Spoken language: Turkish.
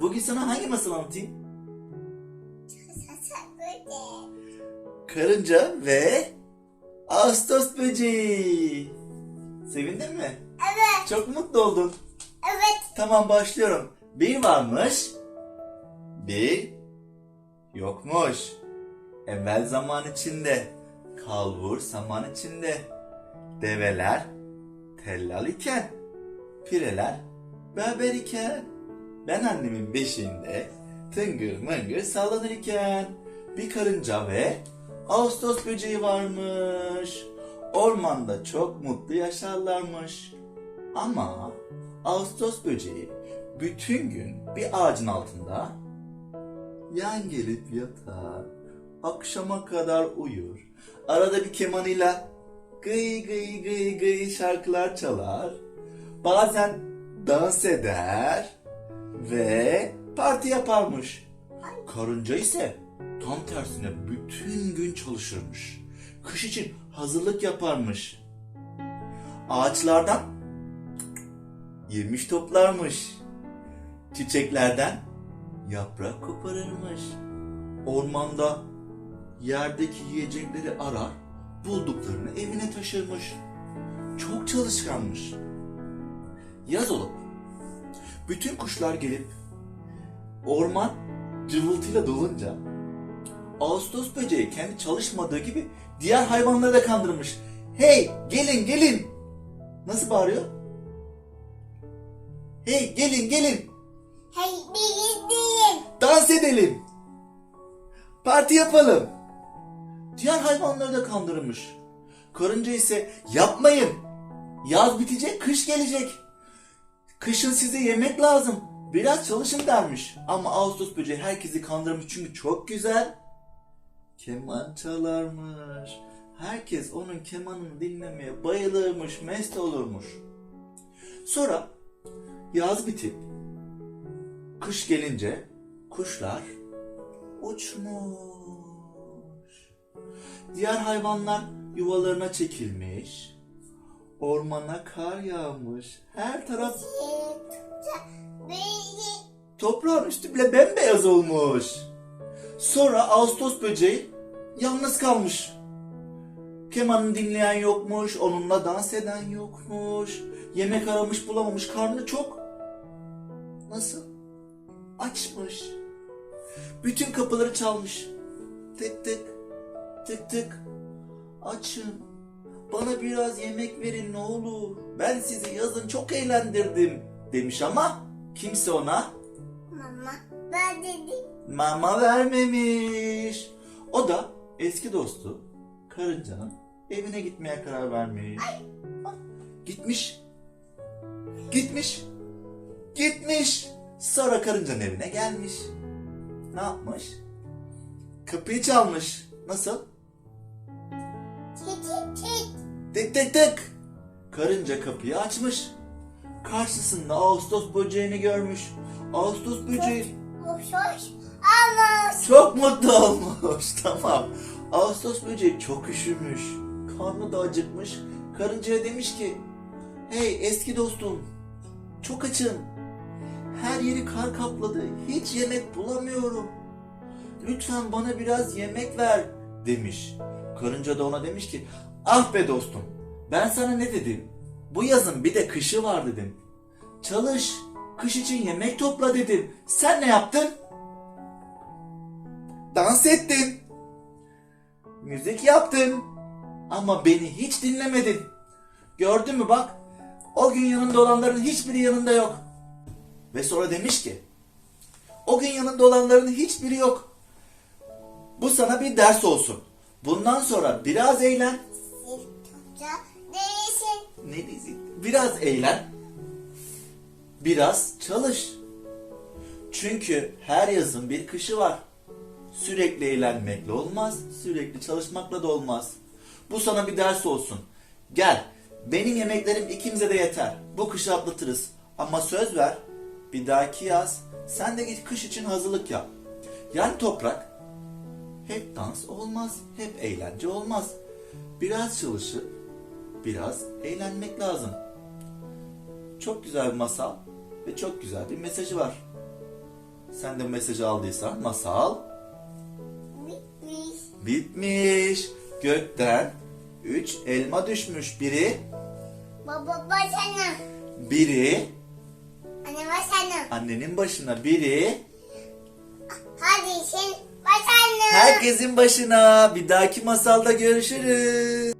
Bugün sana hangi masal anlatayım? Karınca ve Ağustos böceği. Sevindin mi? Evet, Çok mutlu oldun. evet. Tamam başlıyorum. Bir varmış. Bir yokmuş. Evvel zaman içinde. Kalbur saman içinde. Develer tellal iken. Pireler beraber iken. Ben annemin beşiğinde tıngır mıngır sallanır iken. Bir karınca ve Ağustos böceği varmış. Ormanda çok mutlu yaşarlarmış. Ama Ağustos böceği bütün gün bir ağacın altında yan gelip yatar. Akşama kadar uyur. Arada bir kemanıyla gıy gıy gıy gıy şarkılar çalar. Bazen dans eder ve parti yaparmış. Karınca ise tam tersine bütün gün çalışırmış. Kış için hazırlık yaparmış. Ağaçlardan yemiş toplarmış. Çiçeklerden yaprak koparırmış. Ormanda yerdeki yiyecekleri arar, bulduklarını evine taşırmış. Çok çalışkanmış. Yaz olup bütün kuşlar gelip orman cıvıltıyla dolunca Ağustos böceği kendi çalışmadığı gibi diğer hayvanları da kandırmış. Hey gelin gelin. Nasıl bağırıyor? Hey gelin gelin. Hey, bir değil. Dans edelim. Parti yapalım. Diğer hayvanları da kandırmış. Karınca ise yapmayın. Yaz bitecek, kış gelecek. Kışın size yemek lazım. Biraz çalışın dermiş. Ama Ağustos böceği herkesi kandırmış çünkü çok güzel. Keman çalarmış. Herkes onun kemanını dinlemeye bayılırmış, mest olurmuş. Sonra yaz bitip Kış gelince kuşlar uçmuş. Diğer hayvanlar yuvalarına çekilmiş. Ormana kar yağmış. Her taraf. Toprağın üstü bile bembeyaz olmuş. Sonra Ağustos böceği yalnız kalmış. Kemanını dinleyen yokmuş, onunla dans eden yokmuş. Yemek aramış bulamamış, karnı çok. Nasıl? Açmış. Bütün kapıları çalmış. Tık tık, tık tık. Açın. Bana biraz yemek verin ne olur. Ben sizi yazın çok eğlendirdim demiş ama kimse ona Mama, ben dedim. mama vermemiş. O da eski dostu karıncanın evine gitmeye karar vermiş. Bak, Gitmiş. Gitmiş. Gitmiş. Sonra karıncanın evine gelmiş. Ne yapmış? Kapıyı çalmış. Nasıl? Tit tit tit. Tık tık tık. Karınca kapıyı açmış. Karşısında Ağustos böceğini görmüş. Ağustos böceği. Ama Çok mutlu olmuş. Tamam. Ağustos böceği çok üşümüş. Karnı da acıkmış. Karıncaya demiş ki Hey eski dostum. Çok açım. Her yeri kar kapladı. Hiç yemek bulamıyorum. Lütfen bana biraz yemek ver demiş. Karınca da ona demiş ki Ah be dostum. Ben sana ne dedim? Bu yazın bir de kışı var dedim. Çalış. Kış için yemek topla dedim. Sen ne yaptın? Dans ettin. Müzik yaptın. Ama beni hiç dinlemedin. Gördün mü bak. O gün yanında olanların hiçbiri yanında yok. Ve sonra demiş ki. O gün yanında olanların hiçbiri yok. Bu sana bir ders olsun. Bundan sonra biraz eğlen. değilsin. Ne diyeyim? Biraz eğlen. Biraz çalış. Çünkü her yazın bir kışı var. Sürekli eğlenmekle olmaz, sürekli çalışmakla da olmaz. Bu sana bir ders olsun. Gel, benim yemeklerim ikimize de yeter. Bu kışı atlatırız. Ama söz ver, bir dahaki yaz sen de git kış için hazırlık yap. Yani toprak, hep dans olmaz, hep eğlence olmaz. Biraz çalışıp, biraz eğlenmek lazım. Çok güzel bir masal ve çok güzel bir mesajı var. Sen de mesajı aldıysan masal Bitmiş. bitmiş. Gökten üç elma düşmüş. Biri, Baba başına. biri Anne başına. annenin başına, biri Hadi sen başına. herkesin başına. Bir dahaki masalda görüşürüz.